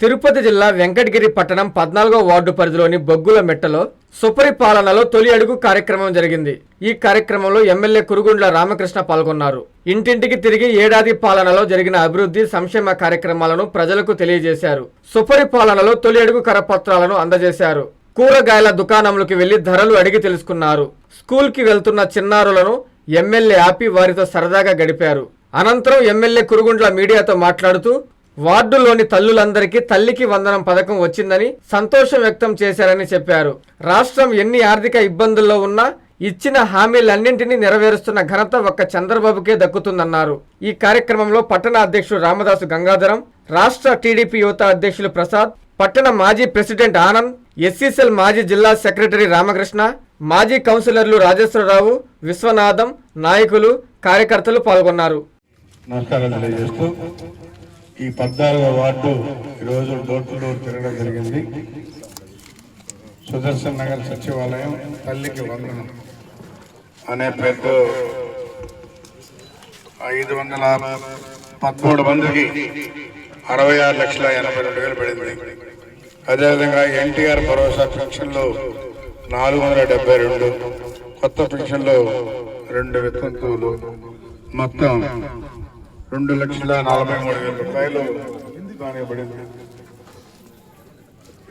తిరుపతి జిల్లా వెంకటగిరి పట్టణం పద్నాలుగో వార్డు పరిధిలోని బొగ్గుల మెట్టలో సుపరిపాలనలో తొలి అడుగు కార్యక్రమం జరిగింది. ఈ కార్యక్రమంలో ఎమ్మెల్యే కురుగుండ్ల రామకృష్ణ పాల్గొన్నారు. ఇంటింటికి తిరిగి ఏడాది పాలనలో జరిగిన అభివృద్ధి సంక్షేమ కార్యక్రమాలను ప్రజలకు తెలియజేశారు. సుపరిపాలనలో తొలి అడుగు కరపత్రాలను అందజేశారు. కూరగాయల దుకాణంలోకి వెళ్ళి ధరలు అడిగి తెలుసుకున్నారు. స్కూల్కి వెళ్తున్న చిన్నారులను ఎమ్మెల్యే ఆపి వారితో సరదాగా గడిపారు. అనంతరం ఎమ్మెల్యే కురుగుండ్ల మీడియాతో మాట్లాడుతూ వార్డులోని తల్లులందరికీ తల్లికి వందనం పథకం వచ్చిందని సంతోషం వ్యక్తం చేశారని చెప్పారు. రాష్ట్రం ఎన్ని ఆర్థిక ఇబ్బందుల్లో ఉన్నా ఇచ్చిన హామీలన్నింటినీ నెరవేరుస్తున్న ఘనత ఒక్క చంద్రబాబుకే దక్కుతుందన్నారు. ఈ కార్యక్రమంలో పట్టణ అధ్యక్షుడు రామదాసు గంగాధరం రాష్ట్ర టీడీపీ యువత అధ్యక్షులు ప్రసాద్ పట్టణ మాజీ ప్రెసిడెంట్ ఆనంద్ ఎస్సీసెల్ మాజీ జిల్లా సెక్రటరీ రామకృష్ణ మాజీ కౌన్సిలర్లు రాజేశ్వరరావు విశ్వనాథం నాయకులు కార్యకర్తలు పాల్గొన్నారు. ఈ పద్నాలుగో వార్డు ఈరోజు డోర్ టు డోర్ తిరగడం జరిగింది. సుదర్శన్ నగర్ సచివాలయం తల్లికి వందనం అనే పేరుతో ఐదు వందల పదమూడు మందికి అరవై ఆరు లక్షల ఎనభై రెండు వేలు పడింది. అదేవిధంగా ఎన్టీఆర్ భరోసా పెన్షన్లు నాలుగు వందల డెబ్బై రెండు కొత్త పెన్షన్లు రెండు వితంతువులు మొత్తం రెండు లక్షల నలభై మూడు వేల రూపాయలు కానివ్వబడింది.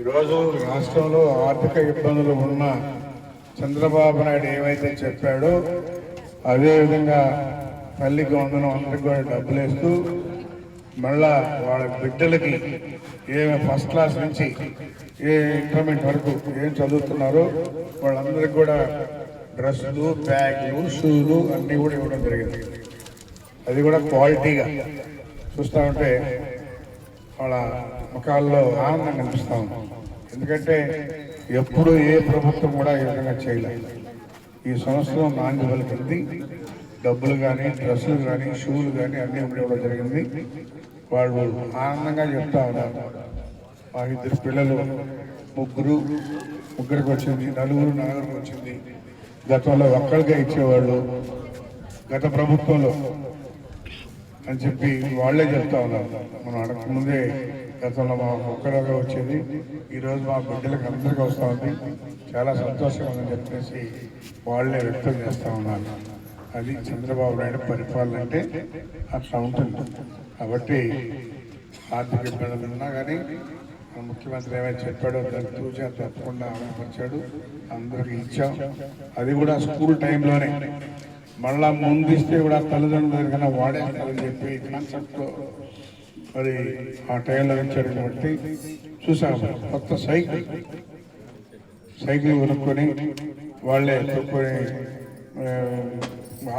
ఈరోజు రాష్ట్రంలో ఆర్థిక ఇబ్బందులు ఉన్న చంద్రబాబు నాయుడు ఏమైతే చెప్పాడో అదేవిధంగా తల్లికి అందరికి కూడా డబ్బులు వేస్తూ మళ్ళా వాళ్ళ బిడ్డలకి ఏ ఫస్ట్ క్లాస్ నుంచి ఏ ఇంటర్మీడియట్ వరకు ఏం చదువుతున్నారో వాళ్ళందరికీ కూడా డ్రెస్సులు బ్యాగులు షూలు అన్నీ కూడా ఇవ్వడం జరిగింది. అది కూడా క్వాలిటీగా చూస్తూ ఉంటే వాళ్ళ ముఖాల్లో ఆనందం కనిపిస్తూ ఉంది. ఎందుకంటే ఎప్పుడు ఏ ప్రభుత్వం కూడా ఈ విధంగా చేయలేదు ఈ సంవత్సరం నాంది పలికింది డబ్బులు కానీ డ్రెస్సులు కానీ షూలు కానీ అన్నీ ఇవ్వడం జరిగింది. వాళ్ళు ఆనందంగా చెప్తా ఉన్నారు. మా ఇద్దరు పిల్లలు ముగ్గురు ముగ్గురికి వచ్చింది నలుగురు నలుగురికి వచ్చింది. గతంలో ఒక్కరిగా ఇచ్చేవాళ్ళు. గత ప్రభుత్వంలో అని చెప్పి వాళ్ళే చెప్తా ఉన్నారు. మనం అడగకముందే గతంలో మా ఒక్కరోగా వచ్చేది. ఈరోజు మా బిడ్డలకు అందరికీ వస్తూ ఉంది. చాలా సంతోషంగా ఉందని చెప్పేసి వాళ్ళే వ్యక్తం చేస్తూ ఉన్నారు. అది చంద్రబాబు నాయుడు పరిపాలన అంటే అట్లా ఉంటుంది. కాబట్టి ఆర్థిక ఇబ్బందులు ఉన్నా కానీ ముఖ్యమంత్రి ఏమైనా చెప్పాడో దాన్ని చూసా తప్పకుండా అమలుపరిచాడు అందరికీ ఇచ్చాం. అది కూడా స్కూల్ టైంలోనే. మళ్ళా ముందిస్తే కూడా తల్లిదండ్రుల దగ్గర వాడేస్తారని చెప్పి కాన్సెప్ట్ మరి ఆ టైంలో ఇచ్చారు కాబట్టి చూసాము. కొత్త సైకిల్ సైకిల్ కొనుక్కొని వాళ్ళే కొనుక్కొని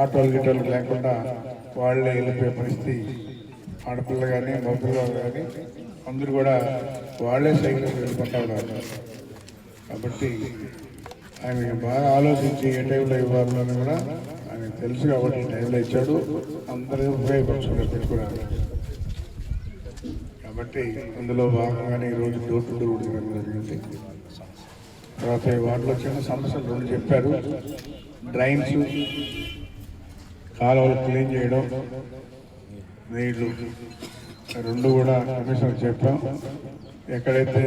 ఆటోలు గిటోలు లేకుండా వాళ్ళే వెళ్ళిపోయే పరిస్థితి. ఆడపిల్ల కానీ మగపిల్లలు కానీ అందరూ కూడా వాళ్ళే సైకిల్ వెళ్ళిపోతా ఉన్నారు. కాబట్టి ఆయన బాగా ఆలోచించి ఏ టైంలో ఇవ్వాలని కూడా ఆయన తెలుసు కాబట్టి టైంలో ఇచ్చాడు. అందరూ ఉపయోగపరచుకుని పెట్టుకున్నారు కాబట్టి అందులో భాగంగానే ఈరోజు డోర్ టు డోర్ జరిగింది. తర్వాత ఈ వాటిలో చిన్న సమస్యలు రెండు చెప్పారు. డ్రైన్స్ కాలువలు క్లీన్ చేయడం నీళ్ళు రెండు కూడా కమిషన్ చెప్పాం. ఎక్కడైతే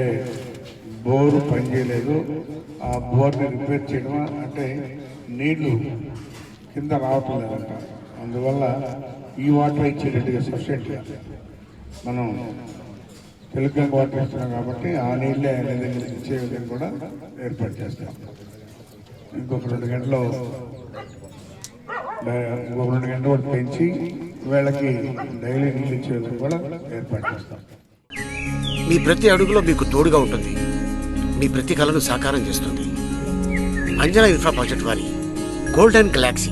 బోరు పనిచేయలేదు ఆ బోర్ని రిపేర్ చేయడం అంటే నీళ్ళు కింద రావటం లేదంట అందువల్ల ఈ వాటర్ ఇచ్చేటట్టుగా సఫిషియెంట్గా మనం తెలుగు వాటర్ ఇస్తున్నాం కాబట్టి ఆ నీళ్ళే అనే దగ్గర ఇచ్చే విధంగా కూడా ఏర్పాటు చేస్తాం. ఇంకొక రెండు గంటలు ఇంకొక రెండు గంటలు కూడా పెంచి వీళ్ళకి డైలీ నీళ్ళు ఇచ్చే విధంగా కూడా ఏర్పాటు చేస్తాం. మీ ప్రతి అడుగులో మీకు తోడుగా ఉంటుంది. మీ ప్రతి కళను సాకారం చేస్తుంది. అంజనా ఇన్ఫ్రా ప్రాజెక్ట్ వారి గోల్డెన్ గెలాక్సీ.